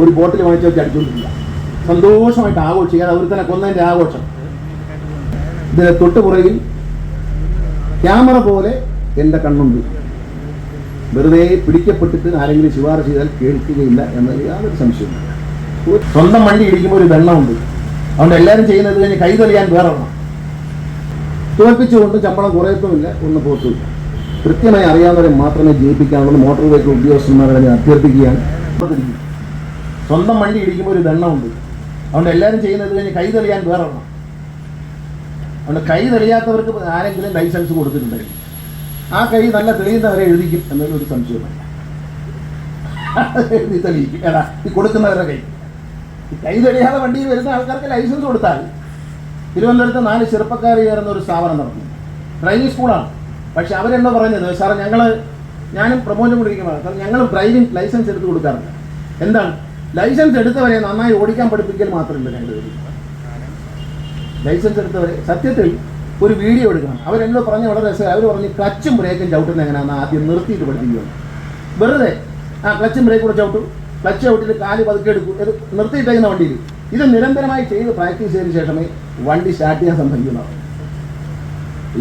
ഒരു ബോട്ടിൽ വാങ്ങിച്ച് വെച്ച് അടിച്ചുകൊണ്ടിരിക്കുക സന്തോഷമായിട്ട് ആഘോഷിക്കാൻ അവർ തന്നെ കൊന്നതിന്റെ ആഘോഷം. ഇതിന് തൊട്ട് പുറകിൽ ക്യാമറ പോലെ എന്റെ കണ്ണുണ്ട്. വെറുതെ പിടിക്കപ്പെട്ടിട്ട് ആരെങ്കിലും ശുപാർശ ചെയ്താൽ കേൾക്കുകയില്ല എന്നതിൽ യാതൊരു സംശയമില്ല സ്വന്തം വണ്ടി ഇടിക്കുമ്പോൾ ഒരു വെള്ളമുണ്ട്. അതുകൊണ്ട് എല്ലാവരും ചെയ്യുന്നത് കഴിഞ്ഞ് കൈ തെളിയാൻ വേറെ തോൽപ്പിച്ചുകൊണ്ട് ശമ്പളം കുറയത്തുമില്ല ഒന്ന് പോത്തുമില്ല കൃത്യമായി അറിയാവുന്നവരെ മാത്രമേ ജയിപ്പിക്കാനുള്ളൂ. മോട്ടോർ വെഹിക്കിൾ ഉദ്യോഗസ്ഥന്മാരെ അഭ്യർത്ഥിക്കുകയാണ്. സ്വന്തം വണ്ടി ഇടിക്കുമ്പോൾ ഒരു ദണ്ണമുണ്ട് അതുകൊണ്ട് എല്ലാവരും ചെയ്യുന്നത് കഴിഞ്ഞ് കൈ തെളിയാൻ വേറെ എണ്ണം അതുകൊണ്ട് കൈ തെളിയാത്തവർക്ക് ആരെങ്കിലും ലൈസൻസ് കൊടുത്തിട്ടുണ്ടെങ്കിൽ ആ കൈ നല്ല തെളിയുന്നവരെ എഴുതിക്കും എന്നതിൽ ഒരു സംശയമില്ല എഴുതി തെളിയിക്കും. ഏടാ ഈ കൊടുക്കുന്നവരുടെ കൈ. കൈ തെളിയാതെ വണ്ടിയിൽ വരുന്ന ആൾക്കാർക്ക് ലൈസൻസ് കൊടുത്താൽ തിരുവനന്തപുരത്ത് നാല് ചെറുപ്പക്കാർ ചേർന്ന ഒരു സ്ഥാപനം നടത്തി. ഡ്രൈവിംഗ് സ്കൂളാണ് പക്ഷെ അവരെന്തോ പറഞ്ഞത് സാറേ ഞങ്ങൾ ഞാനും പ്രമോചനം കൊടുക്കുന്നതാണ് സാർ ഞങ്ങൾ ഡ്രൈവിംഗ് ലൈസൻസ് എടുത്ത് കൊടുക്കാറില്ല. എന്താണ്? ലൈസൻസ് എടുത്തവരെ നന്നായി ഓടിക്കാൻ പഠിപ്പിക്കൽ മാത്രമല്ല ഞങ്ങളുടെ ലൈസൻസ് എടുത്തവരെ സത്യത്തിൽ ഒരു വീഡിയോ എടുക്കണം. അവരെന്നോ പറഞ്ഞ് വളരെ രസമായി അവർ പറഞ്ഞ് ക്ലച്ചും ബ്രേക്കും ചവിട്ടുന്ന എങ്ങനെയാണെന്ന് ആദ്യം നിർത്തിയിട്ട് പഠിപ്പിക്കുകയാണ് വെറുതെ ആ ക്ലച്ചും ബ്രേക്കും കൂടെ ചവിട്ടും. ക്ലച്ച് ചവിട്ടിട്ട് കാൽ പതുക്കെ എടുക്കും. ഇത് നിർത്തിയിട്ടേക്കുന്ന വണ്ടിയിൽ ഇത് നിരന്തരമായി ചെയ്ത് പ്രാക്ടീസ് ചെയ്തതിന് ശേഷമേ വണ്ടി സ്റ്റാർട്ട് ചെയ്യാൻ സംഭവിക്കുന്നതാണ്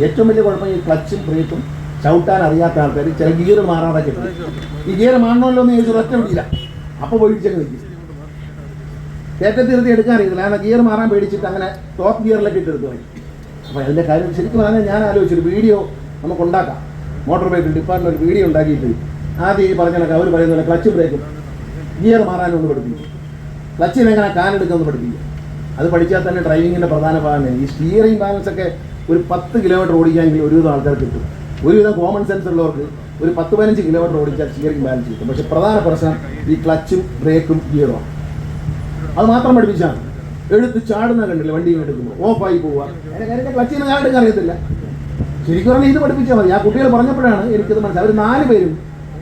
ഏറ്റവും വലിയ കുഴപ്പം ഈ ക്ലച്ചും ബ്രേക്കും ചവിട്ടാൻ അറിയാത്ത ആൾക്കാർ ചില ഗിയർ മാറാതെ കിട്ടും ഈ ഗിയർ മാറണമല്ലോ എന്ന് ചോദിച്ചു ഒറ്റ വിടില്ല അപ്പോൾ പോയിച്ചങ്ങ് നിൽക്കും. കയറ്റം തീർത്തി എടുക്കാൻ അറിയത്തില്ല. കാരണം ഗിയർ മാറാൻ പേടിച്ചിട്ട് അങ്ങനെ ടോപ്പ് ഗിയറിലൊക്കെ ഇട്ട് എടുത്തു പോയി അപ്പോൾ അതിന്റെ കാര്യം ശരിക്കും പറഞ്ഞാൽ ഞാൻ ആലോചിച്ചൊരു വീഡിയോ നമുക്ക് ഉണ്ടാക്കാം മോട്ടോർ ബൈക്കിൽ ഡിപ്പാർട്ട്മെന്റ് ഒരു വീഡിയോ ഉണ്ടാക്കിയിട്ട് ആദ്യം ഈ പറഞ്ഞ അവർ പറയുന്ന പോലെ ക്ലച്ച് ബ്രേക്കും ഗിയർ മാറാനൊന്ന് പഠിപ്പിക്കും. ക്ലച്ചിൽ എങ്ങനെ കാലെടുക്കുമെന്ന് പഠിപ്പിക്കും. അത് പഠിച്ചാൽ തന്നെ ഡ്രൈവിങ്ങിന്റെ പ്രധാന ഭാഗമാണ് ഈ സ്റ്റിയറിംഗ് ബാലൻസ് ഒക്കെ ഒരു പത്ത് കിലോമീറ്റർ ഓടിക്കാമെങ്കിൽ ഒരുവിധം ആൾക്കാർ കിട്ടും. ഒരുവിധം കോമൺ സെൻസ് ഉള്ളവർക്ക് ഒരു പത്ത് പതിനഞ്ച് കിലോമീറ്റർ ഓടിച്ചാൽ സ്റ്റിയറിംഗ് ബാലൻസ് കിട്ടും. പക്ഷേ പ്രധാന പ്രശ്നം ഈ ക്ലച്ചും ബ്രേക്കും ഗിയറും അത് മാത്രം പഠിപ്പിച്ചാണ്. എടുത്ത് ചാടുന്ന കണ്ടില്ല വണ്ടി എടുക്കുമ്പോൾ ഓഫായി പോവുക. ക്ലച്ച് ചെയ്യുന്ന ആരുടെ അറിയത്തില്ല. ശരിക്കും പറഞ്ഞാൽ ഇത് പഠിപ്പിച്ചാൽ മതി. ആ കുട്ടികൾ പറഞ്ഞപ്പോഴാണ് എനിക്കത് മനസ്സിലായി അവർ നാല് പേരും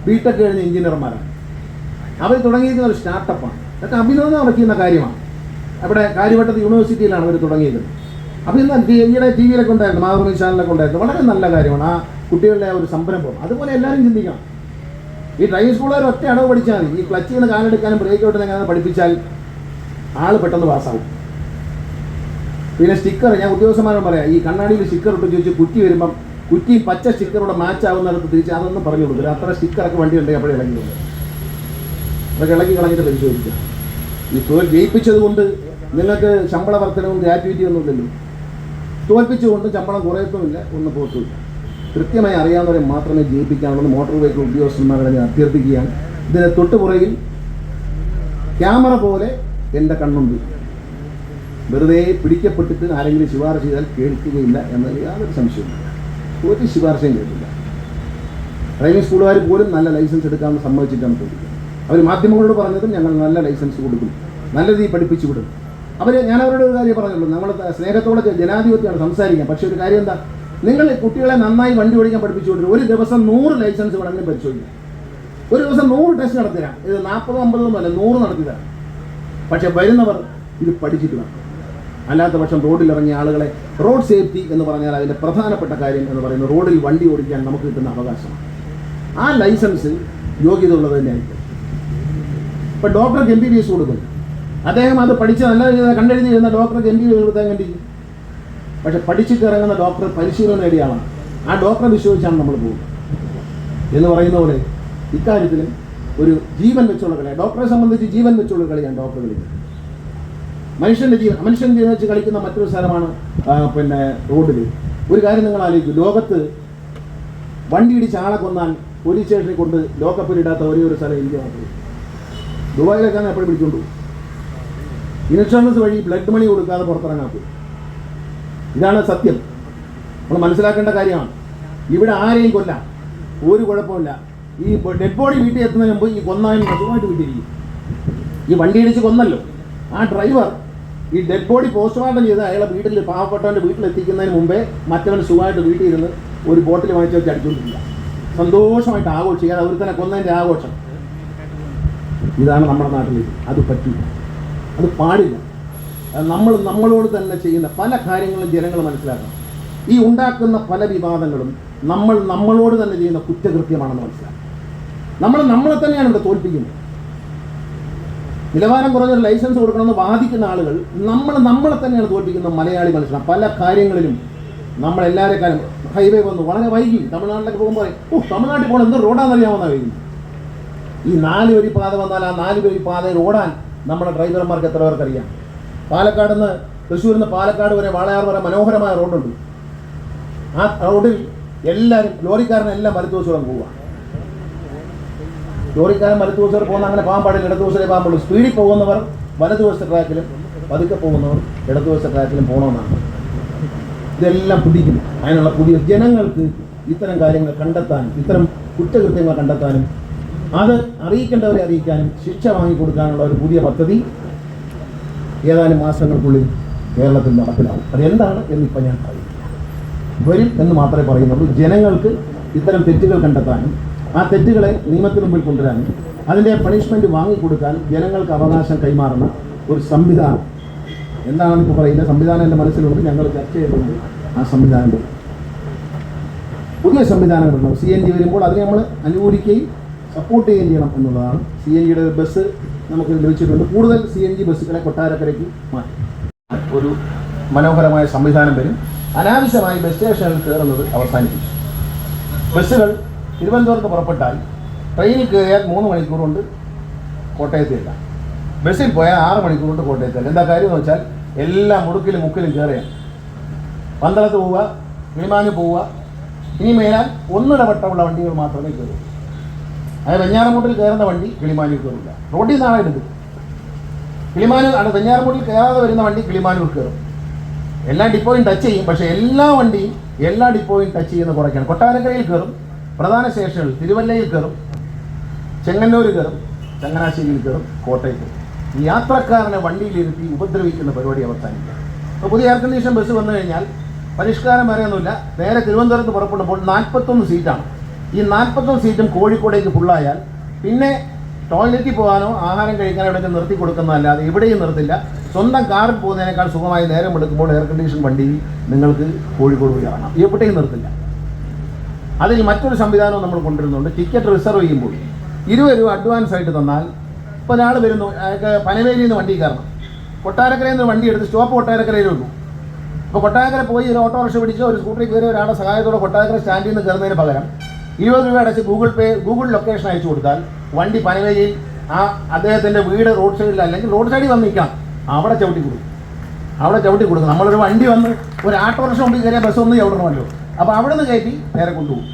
ബിടെക് കഴിഞ്ഞ എഞ്ചിനീയർമാരാണ് അവർ തുടങ്ങിയിരിക്കുന്ന ഒരു സ്റ്റാർട്ടപ്പാണ് അതൊക്കെ അഭിനന്ദനം നടക്കുന്ന കാര്യമാണ്. അവിടെ കാര്യവട്ടത്ത് യൂണിവേഴ്സിറ്റിയിലാണ് അവർ തുടങ്ങിയത്. അപ്പോൾ ഇന്ന് ഈയിടെ ടി വിയിലൊക്കെ ഉണ്ടായിരുന്നു മാതൃഭൂമി ചാനലൊക്കെ ഉണ്ടായിരുന്നു വളരെ നല്ല കാര്യമാണ്. ആ കുട്ടികളുടെ ആ ഒരു സംരംഭം. അതുപോലെ എല്ലാവരും ചിന്തിക്കണം. ഈ ഡ്രൈവിംഗ് സ്കൂളുകാർ ഒറ്റ അടവ് പഠിച്ചാൽ മതി. ഈ ക്ലച്ചിൽ നിന്ന് കാലെടുക്കാനും ബ്രേക്ക് ഔട്ട് എങ്ങനെ പഠിപ്പിച്ചാൽ ആൾ പെട്ടെന്ന് പാസ്സാവും പിന്നെ സ്റ്റിക്കർ ഞാൻ ഉദ്യോഗസ്ഥന്മാരോട് പറയാം ഈ കണ്ണാടിയിൽ സ്റ്റിക്കർ ഇട്ട് ചോദിച്ച് കുറ്റി വരുമ്പം കുറ്റി പച്ച സ്റ്റിക്കറോടെ മാച്ച് ആവുന്നിടത്ത് തിരിച്ച് അതൊന്നും പറഞ്ഞു കൊടുക്കില്ല അത്ര സ്റ്റിക്കറൊക്കെ വണ്ടി ഉണ്ടെങ്കിൽ അപ്പോഴേ ഇളകി കൊടുക്കും അതൊക്കെ ഇളക്കി കളഞ്ഞിട്ട് പരിശോധിക്കുക. ഈ തൊഴിൽ ജയിപ്പിച്ചത് കൊണ്ട് നിങ്ങൾക്ക് ശമ്പള വർധനവും ഗ്രാറ്റുവിറ്റി ഒന്നും ഇല്ലല്ലോ. തോൽപ്പിച്ചുകൊണ്ട് ശമ്പളം കുറയത്തുമില്ല ഒന്നും പോത്തുമില്ല കൃത്യമായി അറിയാവുന്നവരെ മാത്രമേ ജയിപ്പിക്കാനുള്ളൂ മോട്ടോർ വെഹിക്കിൾ ഉദ്യോഗസ്ഥന്മാരുടെ ഞാൻ അഭ്യർത്ഥിക്കുകയാണ്. ഇതിന് തൊട്ടുപുറയിൽ ക്യാമറ പോലെ എന്റെ കണ്ണുണ്ട്. വെറുതെ പിടിക്കപ്പെട്ടിട്ട് ആരെങ്കിലും ശുപാർശ ചെയ്താൽ കേൾക്കുകയില്ല എന്നതിൽ യാതൊരു സംശയമില്ല ഒരു ശുപാർശയും കേൾക്കില്ല ഡ്രൈവിംഗ് സ്കൂളുകാർ പോലും നല്ല ലൈസൻസ് എടുക്കാമെന്ന് സമ്മതിച്ചിട്ടാണ് ചോദിക്കുന്നത് അവർ മാധ്യമങ്ങളോട് പറഞ്ഞതും ഞങ്ങൾ നല്ല ലൈസൻസ് കൊടുക്കും. നല്ല രീതിയിൽ പഠിപ്പിച്ചു വിടും അവർ ഞാൻ അവരോട് ഒരു കാര്യം പറഞ്ഞുള്ളൂ നമ്മൾ സ്നേഹത്തോടെ ജനാധിപത്യമാണ് സംസാരിക്കാം പക്ഷേ ഒരു കാര്യം എന്താ? നിങ്ങൾ കുട്ടികളെ നന്നായി വണ്ടി ഓടിക്കാൻ പഠിപ്പിച്ചു കൊടുക്കും ഒരു ദിവസം നൂറ് ലൈസൻസ് വേണമെങ്കിലും പരിശോധിക്കാം. ഒരു ദിവസം നൂറ് ടെസ്റ്റ് നടത്തി ഇത് നാൽപ്പതോ അമ്പതോ അല്ല നൂറ് നടത്തി തരാം പക്ഷെ വരുന്നവർ ഇത് പഠിച്ചിട്ട് വേണം അല്ലാത്ത പക്ഷം റോഡിൽ ഇറങ്ങിയ ആളുകളെ റോഡ് സേഫ്റ്റി എന്ന് പറഞ്ഞാൽ അതിന്റെ പ്രധാനപ്പെട്ട കാര്യം എന്ന് പറയുന്നത് റോഡിൽ വണ്ടി ഓടിക്കാൻ നമുക്ക് കിട്ടുന്ന അവകാശമാണ്. ആ ലൈസൻസ് യോഗ്യത ഉള്ളത് തന്നെയായിരിക്കും ഇപ്പം ഡോക്ടർക്ക് എം ബി ബി എസ് കൊടുക്കും അദ്ദേഹം അത് പഠിച്ച് നല്ല കണ്ടെഴുതി വരുന്ന ഡോക്ടർക്ക് എം ബി കൊടുത്താൽ കണ്ടിരിക്കും പക്ഷെ പഠിച്ചിട്ട് ഇറങ്ങുന്ന ഡോക്ടർ പരിശീലനം നേടിയ ആളാണ് ആ ഡോക്ടറെ വിശ്വസിച്ചാണ് നമ്മൾ പോകുന്നത്. എന്ന് പറയുന്ന പോലെ ഇക്കാര്യത്തിൽ ഒരു ജീവൻ വെച്ചുള്ള കളിയാണ് ഡോക്ടറെ സംബന്ധിച്ച് ജീവൻ വെച്ചുള്ള കളിയാണ് ഡോക്ടർ കളിക്കുന്നത്. മനുഷ്യന്റെ ജീവൻ മനുഷ്യൻ ജീവൻ വെച്ച് കളിക്കുന്ന മറ്റൊരു സ്ഥലമാണ് പിന്നെ റോഡിൽ ഒരു കാര്യം നിങ്ങൾ ആലോചിക്കും ലോകത്ത് വണ്ടി ഇടിച്ച് ആളെ കൊന്നാൽ പോലീസ് സ്റ്റേഷനിൽ കൊണ്ട് ലോക്കപ്പിലിടാത്ത ഒരേ ഒരു സ്ഥലം ഇന്ത്യ മാത്രമേ ദുബായിലേക്കാണ് എപ്പോഴും പിടിച്ചോണ്ടു ഇൻഷുറൻസ് വഴി ബ്ലഡ് മണി കൊടുക്കാതെ പുറത്തിറങ്ങാൻ പോകും ഇതാണ് സത്യം. നമ്മൾ മനസ്സിലാക്കേണ്ട കാര്യമാണ്. ഇവിടെ ആരെയും കൊല്ലാം. ഒരു കുഴപ്പമില്ല. ഈ ഡെഡ് ബോഡി വീട്ടിൽ എത്തുന്നതിന് മുമ്പ് ഈ കൊന്നാലും സുഖമായിട്ട് വീട്ടിലിരിക്കും. ഈ വണ്ടി ഇടിച്ച് കൊന്നല്ലോ. ആ ഡ്രൈവർ ഈ ഡെഡ് ബോഡി പോസ്റ്റ്മോർട്ടം ചെയ്ത് അയാളെ വീട്ടിൽ പാവപ്പെട്ടവന്റെ വീട്ടിലെത്തിക്കുന്നതിന് മുമ്പേ മറ്റവൻ സുഖമായിട്ട് വീട്ടിൽ ഇരുന്ന് ഒരു ബോട്ടിൽ വാങ്ങിച്ച് വെച്ച് അടിച്ചുകൊണ്ടിരിക്കുക സന്തോഷമായിട്ട് ആഘോഷിക്കുക. അത് തന്നെ കൊന്നതിന്റെ ആഘോഷം. ഇതാണ് നമ്മുടെ നാട്ടിൽ. അത് പറ്റില്ല അത് പാടില്ല. നമ്മൾ നമ്മളോട് തന്നെ ചെയ്യുന്ന പല കാര്യങ്ങളും ജനങ്ങൾ മനസ്സിലാക്കണം. ഈ ഉണ്ടാക്കുന്ന പല വിവാദങ്ങളും നമ്മൾ നമ്മളോട് തന്നെ ചെയ്യുന്ന കുറ്റകൃത്യമാണെന്ന് മനസ്സിലാക്കണം. നമ്മൾ നമ്മളെ തന്നെയാണ് ഇവിടെ തോൽപ്പിക്കുന്നത്. നിലവാരം കുറഞ്ഞൊരു ലൈസൻസ് കൊടുക്കണമെന്ന് വാദിക്കുന്ന ആളുകൾ നമ്മൾ നമ്മളെ തന്നെയാണ് തോൽപ്പിക്കുന്നത് മലയാളി മനുഷ്യനാണ് പല കാര്യങ്ങളിലും കാര്യം ഹൈവേ വന്നു. വളരെ വൈകി. തമിഴ്നാട്ടിലൊക്കെ പോകുമ്പോൾ ഓ തമിഴ്നാട്ടിൽ പോകണം എന്ത് റോഡാണെന്നറിയാമെന്നാണ് കഴിഞ്ഞു ഈ നാല് വരി പാത വന്നാൽ ആ നാല് വരി പാതയിൽ ഓടാൻ നമ്മുടെ ഡ്രൈവർമാർക്ക് എത്ര പേർക്കറിയാം പാലക്കാട് നിന്ന് തൃശ്ശൂരിൽ നിന്ന് പാലക്കാട് വരെ വാളയാർ വരെ മനോഹരമായ റോഡുണ്ട്. ആ റോഡിൽ എല്ലാവരും ലോറിക്കാരനെല്ലാം ദിവസം പോവുക ലോറിക്കാരൻ വലത്തുവശം പോകുന്ന അങ്ങനെ പോകാൻ പാടില്ല. ഇടതുവശത്തേ പോകാൻ പാടുള്ളൂ. സ്പീഡിൽ പോകുന്നവർ വലതുവശത്തെ ട്രാക്കിലും പതുക്കെ പോകുന്നവർ ഇടതുവശത്തെ ട്രാക്കിലും പോകണമെന്നാണ് ഇതെല്ലാം പുതിയ അതിനുള്ള പുതിയ ജനങ്ങൾക്ക് ഇത്തരം കാര്യങ്ങൾ കണ്ടെത്താനും ഇത്തരം കുറ്റകൃത്യങ്ങൾ കണ്ടെത്താനും അത് അറിയിക്കേണ്ടവരെ അറിയിക്കാനും ശിക്ഷ വാങ്ങിക്കൊടുക്കാനുള്ള ഒരു പുതിയ പദ്ധതി ഏതാനും മാസങ്ങൾക്കുള്ളിൽ കേരളത്തിൽ നടപ്പിലാവും. അതെന്താണ് എന്നിപ്പോൾ ഞാൻ പറയും വരും എന്ന് മാത്രമേ പറയുന്നുള്ളൂ. ജനങ്ങൾക്ക് ഇത്തരം തെറ്റുകൾ കണ്ടെത്താനും ആ തെറ്റുകളെ നിയമത്തിന് മുമ്പിൽ കൊണ്ടുവരാനും അതിന്റെ പണിഷ്മെന്റ് വാങ്ങിക്കൊടുക്കാനും ജനങ്ങൾക്ക് അവകാശം കൈമാറുന്ന ഒരു സംവിധാനം. എന്താണെന്ന് ഇപ്പോൾ പറയുന്നത്? സംവിധാനം എന്റെ മനസ്സിലുണ്ട്. ഞങ്ങൾ ചർച്ച ചെയ്തിട്ടുണ്ട് ആ സംവിധാനം. പുതിയ സംവിധാനങ്ങളുണ്ടാവും. സി എൻ ജി വരുമ്പോൾ അതിനെ നമ്മൾ അനുകൂലിക്കുകയും സപ്പോർട്ട് ചെയ്യുകയും ചെയ്യണം എന്നുള്ളതാണ്. സി എൻ ജിയുടെ ബസ് നമുക്ക് ലഭിച്ചിട്ടുണ്ട്. കൂടുതൽ സി എൻ ജി ബസ്സുകളെ കൊട്ടാരക്കരയ്ക്ക് മാറ്റി. ഒരു മനോഹരമായ സംവിധാനം വരും. അനാവശ്യമായി ബസ് സ്റ്റേഷനിൽ കയറുന്നത് അവസാനിപ്പിച്ചു. ബസ്സുകൾ തിരുവനന്തപുരത്ത് പുറപ്പെട്ടാൽ ട്രെയിനിൽ കയറിയാൽ മൂന്ന് മണിക്കൂർ കൊണ്ട് കോട്ടയത്തിൽ എത്താം. ബസ്സിൽ പോയാൽ ആറ് മണിക്കൂർ കൊണ്ട് കോട്ടയത്തിൽ എത്താം. എന്താ കാര്യം എന്ന് വെച്ചാൽ എല്ലാം മുടുക്കിലും മുക്കിലും കയറിയാണ് പന്തളത്ത് പോവുക കിളിമാന് പോവുക ഇനി മേലാൽ ഒന്നിടവട്ടമുള്ള വണ്ടികൾ മാത്രമേ കയറൂ അതായത് വെഞ്ഞാറമൂട്ടിൽ കയറുന്ന വണ്ടി കിളിമാനൂർ കയറില്ല റോഡിൽ നിന്നാണ് എടുക്കുന്നത് കിളിമാനൂർ ആണ് വെഞ്ഞാറമൂട്ടിൽ കയറാതെ വരുന്ന വണ്ടി കിളിമാനൂർ കയറും. എല്ലാ ഡിപ്പോയും ടച്ച് ചെയ്യും. പക്ഷേ എല്ലാ വണ്ടിയും എല്ലാ ഡിപ്പോയും ടച്ച് ചെയ്യുന്ന കുറയ്ക്കാണ്. കൊട്ടാരക്കരയിൽ കയറും. പ്രധാന സ്റ്റേഷനുകൾ തിരുവല്ലയിൽ കയറും. ചെങ്ങന്നൂർ കയറും. ചങ്ങനാശ്ശേരിയിൽ കയറും. കോട്ടയത്ത് യാത്രക്കാരനെ വണ്ടിയിലിരുത്തി ഉപദ്രവിക്കുന്ന പരിപാടി അവസാനിക്കുക. അപ്പോൾ പുതിയ എയർ കണ്ടീഷൻ ബസ് വന്നു കഴിഞ്ഞാൽ പരിഷ്കാരം വരെയൊന്നുമില്ല നേരെ തിരുവനന്തപുരത്ത് പുറപ്പെടുമ്പോൾ നാൽപ്പത്തൊന്ന് സീറ്റാണ് ഈ നാൽപ്പത്തൊന്ന് സീറ്റും കോഴിക്കോടേക്ക് ഫുള്ളായാൽ പിന്നെ ടോയ്ലറ്റിൽ പോകാനോ ആഹാരം കഴിക്കാനോ ഇവിടെ നിർത്തി കൊടുക്കുന്നതല്ലാതെ എവിടെയും നിർത്തില്ല. സ്വന്തം കാറിൽ പോകുന്നതിനേക്കാൾ സുഖമായി നേരം എടുക്കുമ്പോൾ എയർ കണ്ടീഷൻ വണ്ടിയിൽ നിങ്ങൾക്ക് കോഴിക്കോട് പോയി ഇറങ്ങാം. എവിടെയും നിർത്തില്ല. അതിൽ മറ്റൊരു സംവിധാനവും നമ്മൾ കൊണ്ടുവരുന്നുണ്ട്. ടിക്കറ്റ് റിസർവ് ചെയ്യുമ്പോൾ ഇരുപത് രൂപ അഡ്വാൻസ് ആയിട്ട് തന്നാൽ ഇപ്പോൾ ഒരാൾ വരുന്നു അയാൾക്ക് പനവേലിയിൽ നിന്ന് വണ്ടി കയറണം. കൊട്ടാരക്കരയിൽ നിന്ന് വണ്ടി എടുത്ത് സ്റ്റോപ്പ് കൊട്ടാരക്കരയിൽ വന്നു അപ്പോൾ കൊട്ടാരക്കര പോയി ഒരു ഓട്ടോറിക്ഷ പിടിച്ച് ഒരു സ്കൂട്ടറിൽ കയറി ഒരാളുടെ സഹായത്തോടെ കൊട്ടാരക്കര സ്റ്റാൻഡിൽ നിന്ന് കയറുന്നതിന് പകരം ഇരുപത് രൂപ അടച്ച് ഗൂഗിൾ പേ ഗൂഗിൾ ലൊക്കേഷൻ അയച്ചു കൊടുത്താൽ വണ്ടി പനവേലിയിൽ ആ അദ്ദേഹത്തിന്റെ വീട് റോഡ് സൈഡിൽ അല്ലെങ്കിൽ റോഡ് സൈഡിൽ വന്ന് നിൽക്കാം. അവിടെ ചവിട്ടി കൊടുക്കും. അവിടെ ചവിട്ടി കൊടുക്കും. നമ്മളൊരു വണ്ടി വന്ന് ഒരു ഓട്ടോറിക്ഷ കൊണ്ട് കയറിയ ബസ് ഒന്ന് ചവിടണമല്ലോ അപ്പോൾ അവിടെ നിന്ന് കയറ്റി നേരെ കൊണ്ടുപോകും.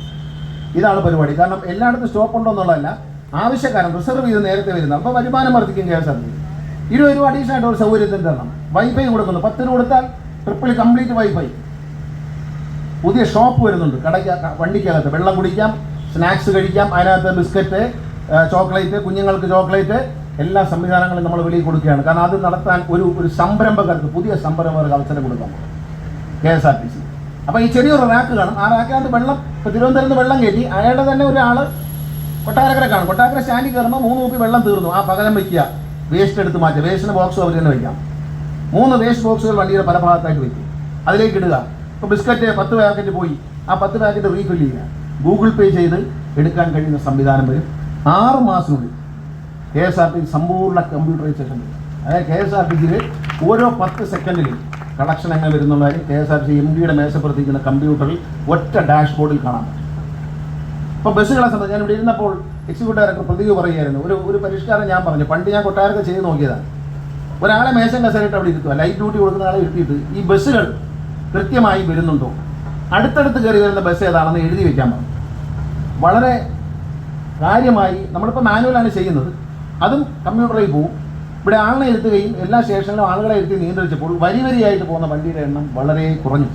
ഇതാണ് പരിപാടി. കാരണം എല്ലായിടത്തും സ്റ്റോപ്പ് ഉണ്ടോ എന്നുള്ളതല്ല ആവശ്യക്കാരൻ റിസർവ് ചെയ്ത് നേരത്തെ വരുന്നത്. അപ്പോൾ വരുമാനം വർദ്ധിക്കും കെ ടി ഇരുപത് രൂപ അഡീഷണൽ ആയിട്ട് ഒരു സൗകര്യത്തിന് തരണം. വൈഫൈ കൊടുക്കുന്നു. പത്ത് രൂപ കൊടുത്താൽ ട്രിപ്പിൾ കംപ്ലീറ്റ് വൈഫൈ പുതിയ ഷോപ്പ് വരുന്നുണ്ട്. കടയ്ക്ക് വണ്ടിക്കകത്ത്. വെള്ളം കുടിക്കാം സ്നാക്സ് കഴിക്കാം അതിനകത്ത് ബിസ്ക്കറ്റ് ചോക്ലേറ്റ് കുഞ്ഞുങ്ങൾക്ക് ചോക്ലേറ്റ് എല്ലാ സംവിധാനങ്ങളും നമ്മൾ വെളിയിൽ കൊടുക്കുകയാണ്. കാരണം അത് നടത്താൻ ഒരു ഒരു സംരംഭകർക്ക് പുതിയ സംരംഭകർക്ക് അവസരം കൊടുക്കാം. K S R T C. അപ്പോൾ ഈ ചെറിയൊരു റാക്ക് കാണും. ആ റാക്കിനകത്ത് വെള്ളം ഇപ്പോൾ തിരുവനന്തപുരത്ത് വെള്ളം കയറ്റി അയാളുടെ തന്നെ ഒരാൾ കൊട്ടാരക്കര കാണും. കൊട്ടാരക്കര സ്റ്റാൻഡിൽ കയറുമ്പോൾ മൂന്ന് കുപ്പി വെള്ളം തീർന്നു. ആ പകരം വയ്ക്കുക വേസ്റ്റ് എടുത്ത് മാറ്റുക. വേസ്റ്റിന് ബോക്സ് അവർ തന്നെ വയ്ക്കാം മൂന്ന് വേസ്റ്റ് ബോക്സുകൾ വണ്ടിയുടെ പല ഭാഗത്തായിട്ട് വയ്ക്കും അതിലേക്ക് ഇടുക. ഇപ്പോൾ ബിസ്ക്കറ്റ് പത്ത് പാക്കറ്റ് പോയി. ആ പത്ത് പാക്കറ്റ് റീഫിൽ ചെയ്യുക. ഗൂഗിൾ പേ ചെയ്ത് എടുക്കാൻ കഴിയുന്ന സംവിധാനം വരും. ആറ് മാസത്തിനുള്ളിൽ കെ എസ് ആർ ടി സമ്പൂർണ കമ്പ്യൂട്ടറൈസേഷൻ വരും. അതായത് കെ എസ് ആർ ടി സിയിൽ ഓരോ പത്ത് സെക്കൻഡിലും കളക്ഷൻ എങ്ങനെ വരുന്നുള്ള K S R T C M ഡിയുടെ മേശപ്പുറത്തിരിക്കുന്ന കമ്പ്യൂട്ടറിൽ ഒറ്റ ഡാഷ്ബോർഡിൽ കാണാൻ പറ്റും. ഇപ്പോൾ ബസ്സുകളെ സംബന്ധിച്ച് ഞാൻ ഇവിടെ ഇരുന്നപ്പോൾ എക്സിക്യൂട്ടീവ് ഡയറക്ടർ പ്രതിക് പറയുകയായിരുന്നു. ഒരു ഒരു പരിഷ്കാരം ഞാൻ പറഞ്ഞു. പണ്ട് ഞാൻ കൊട്ടാരൊക്കെ ചെയ്ത് നോക്കിയതാണ്. ഒരാളെ മേശം കസേരയിട്ട് അവിടെ ഇരുത്തുക ലൈറ്റ് ഡ്യൂട്ടി കൊടുക്കുന്ന ആളെ ഇരുത്തിയിട്ട് ഈ ബസ്സുകൾ കൃത്യമായി വരുന്നുണ്ടോ അടുത്തടുത്ത് കയറി വരുന്ന ബസ് ഏതാണെന്ന് എഴുതി വെക്കാൻ പറഞ്ഞു. വളരെ കാര്യമായി നമ്മളിപ്പോൾ മാനുവലാണ് ചെയ്യുന്നത്. അതും കമ്പ്യൂട്ടറിൽ പോവും. ഇവിടെ ആളിനെ ഇരുത്തുകയും എല്ലാ സ്റ്റേഷനിലും ആളുകളെ ഇരുത്തി നിയന്ത്രിച്ചപ്പോൾ വരി വരിയായിട്ട് പോകുന്ന വണ്ടിയുടെ എണ്ണം വളരെ കുറഞ്ഞു.